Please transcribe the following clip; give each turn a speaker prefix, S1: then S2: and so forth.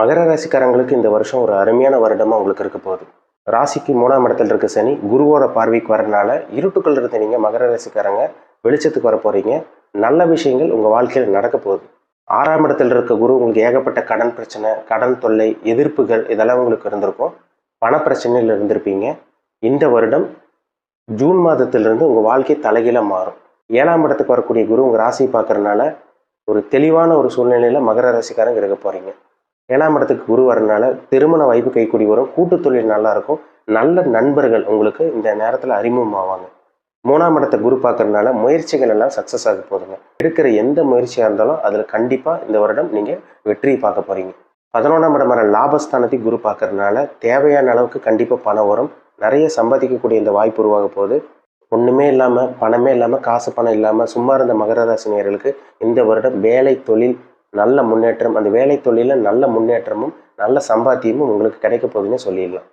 S1: மகர ராசிக்காரங்களுக்கு இந்த வருஷம் ஒரு அருமையான வருடமாக உங்களுக்கு இருக்க போகுது. ராசிக்கு மூணாம் இடத்துல இருக்க சனி குருவோட பார்வைக்கு வரனால இருட்டுக்குள் இருந்த நீங்கள் மகர ராசிக்காரங்க வெளிச்சத்துக்கு வர போகிறீங்க நல்ல விஷயங்கள் உங்கள் வாழ்க்கையில் நடக்க போகுது. ஆறாம் இடத்துல இருக்க குரு உங்களுக்கு ஏகப்பட்ட கடன் பிரச்சனை கடன் தொல்லை எதிர்ப்புகள் இதெல்லாம் உங்களுக்கு இருந்திருக்கும். பண பிரச்சனையில் இருந்திருப்பீங்க. இந்த வருடம் ஜூன் மாதத்திலிருந்து உங்கள் வாழ்க்கை தலைகீழ மாறும். ஏழாம் இடத்துக்கு வரக்கூடிய குரு உங்கள் ராசியை பார்க்குறதுனால ஒரு தெளிவான ஒரு சூழ்நிலையில் மகர ராசிக்காரங்க இருக்க போகிறீங்க ஏழாம் இடத்துக்கு குரு வரனால திருமண வாய்ப்பு கைக்கூடி வரும். கூட்டு தொழில் நல்லா இருக்கும் நல்ல நண்பர்கள் உங்களுக்கு இந்த நேரத்தில் அறிமுகமாவாங்க மூணாம் இடத்தை குரு பார்க்கறதுனால முயற்சிகள் எல்லாம் சக்ஸஸ் ஆக போகுதுங்க எடுக்கிற எந்த முயற்சியாக இருந்தாலும் அதில் கண்டிப்பாக இந்த வருடம் நீங்கள் வெற்றியை பார்க்க போகிறீங்க பதினொன்றாம் இடம் வர லாபஸ்தானத்தை குரு பார்க்கறதுனால தேவையான அளவுக்கு கண்டிப்பாக பணம் வரும். நிறைய சம்பாதிக்கக்கூடிய இந்த வாய்ப்பு உருவாக போகுது. ஒன்றுமே இல்லாமல் பணமே இல்லாமல் காசு பணம் இல்லாமல் சும்மா இருந்த மகர ராசினியர்களுக்கு இந்த வருடம் வேலை தொழில் நல்ல முன்னேற்றம் அந்த வேலை தொழிலில் நல்ல முன்னேற்றமும் நல்ல சம்பாத்தியமும் உங்களுக்கு கிடைக்க போகுதுன்னு சொல்லிடலாம்.